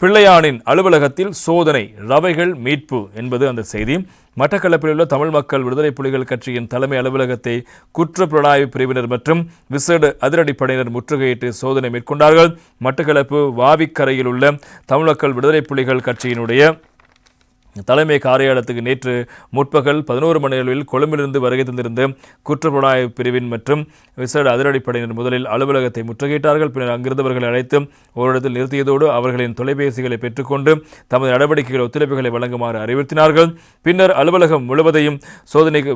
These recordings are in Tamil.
பிள்ளையானின் அலுவலகத்தில் சோதனை ரவைகள் மீட்பு என்பது அந்த செய்தி. மட்டக்களப்பில் உள்ள தமிழ் மக்கள் விடுதலை புலிகள் கட்சியின் தலைமை அலுவலகத்தை குற்ற புலனாய்வு பிரிவினர் மற்றும் விசேட அதிரடிப்படையினர் முற்றுகையிட்டு சோதனை மேற்கொண்டார்கள். மட்டக்களப்பு வாவிக்கரையில் உள்ள தமிழ் மக்கள் விடுதலை புலிகள் கட்சியினுடைய தலைமை காரியாலயத்துக்கு நேற்று முற்பகல் பதினோரு மணி அளவில் கொழும்பிலிருந்து வருகை தந்திருந்த குற்றப்புலனாய்வு பிரிவின் மற்றும் விசேட அதிரடிப்படையினர் முதலில் அலுவலகத்தை முற்றுகையிட்டார்கள். பின்னர் அங்கிருந்தவர்களை அழைத்து ஓரிடத்தில் நிறுத்தியதோடு அவர்களின் தொலைபேசிகளை பெற்றுக்கொண்டு தமது நடவடிக்கைகள் ஒத்துழைப்புகளை வழங்குமாறு அறிவுறுத்தினார்கள். பின்னர் அலுவலகம் முழுவதையும் சோதனைக்கு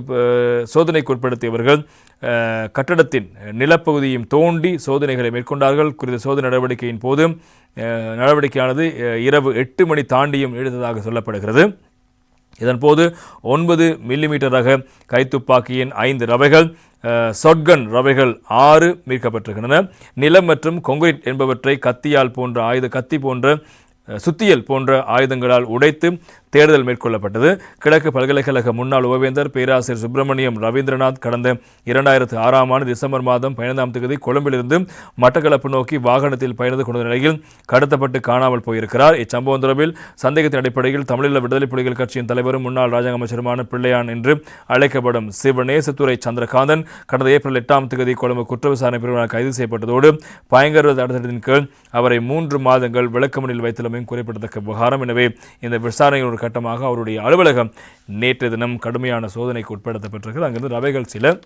சோதனைக்குட்படுத்தியவர்கள் கட்டடத்தின் நிலப்பகுதியும் தோண்டி சோதனைகளை மேற்கொண்டார்கள். குறித்த சோதனை நடவடிக்கையின் போது நடவடிக்கையானது இரவு எட்டு மணி தாண்டியும் எழுந்ததாக சொல்லப்படுகிறது. இதன்போது ஒன்பது மில்லிமீட்டர் ரக கைத்துப்பாக்கியின் ஐந்து ரவைகள் சொட்கன் ரவைகள் ஆறு மீட்கப்பட்டிருக்கின்றன. நிலம் மற்றும் கொங்கிரீட் என்பவற்றை கத்தியால் போன்ற ஆயுத கத்தி போன்ற சுத்தியல் போன்ற ஆயுதங்களால் உடைத்து தேடுதல் மேற்கொள்ளப்பட்டது. கிழக்கு பல்கலைக்கழக முன்னாள் உபவேந்தர் பேராசிரியர் சுப்பிரமணியம் ரவீந்திரநாத் கடந்த இரண்டாயிரத்து ஆறாம் ஆண்டு டிசம்பர் மாதம் பதினைந்தாம் தேதி கொழும்பிலிருந்து மட்டக்களப்பு நோக்கி வாகனத்தில் பயணித்து கொண்ட நிலையில் கடத்தப்பட்டு காணாமல் போயிருக்கிறார். இச்சம்பவம் தொடர்பில் சந்தேகத்தின் அடிப்படையில் தமிழீழ விடுதலை புலிகள் கட்சியின் தலைவரும் முன்னாள் ராஜாங்க அமைச்சருமான பிள்ளையான் என்று அழைக்கப்படும் சிவநேசத்துறை சந்திரகாந்தன் கடந்த ஏப்ரல் எட்டாம் தேதி கொழும்பு குற்ற விசாரணை பிரிவினால் கைது செய்யப்பட்டதோடு பயங்கர தடத்தின் கீழ் அவரை மூன்று மாதங்கள் விளக்கமனில் வைத்துள்ளமையும் குறிப்பிடத்தக்க விவகாரம். எனவே இந்த விசாரணையின் ஒரு கட்டமாக அவருடைய அலுவலகம் நேற்று தினம் கடுமையான சோதனைக்கு உட்படுத்தப்பட்டிருக்கிறது. அங்கிருந்து ரவைகள் சில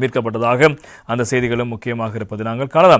மீட்கப்பட்டதாக அந்த செய்திகளும் முக்கியமாக இருப்பதை நாங்கள் காணலாம்.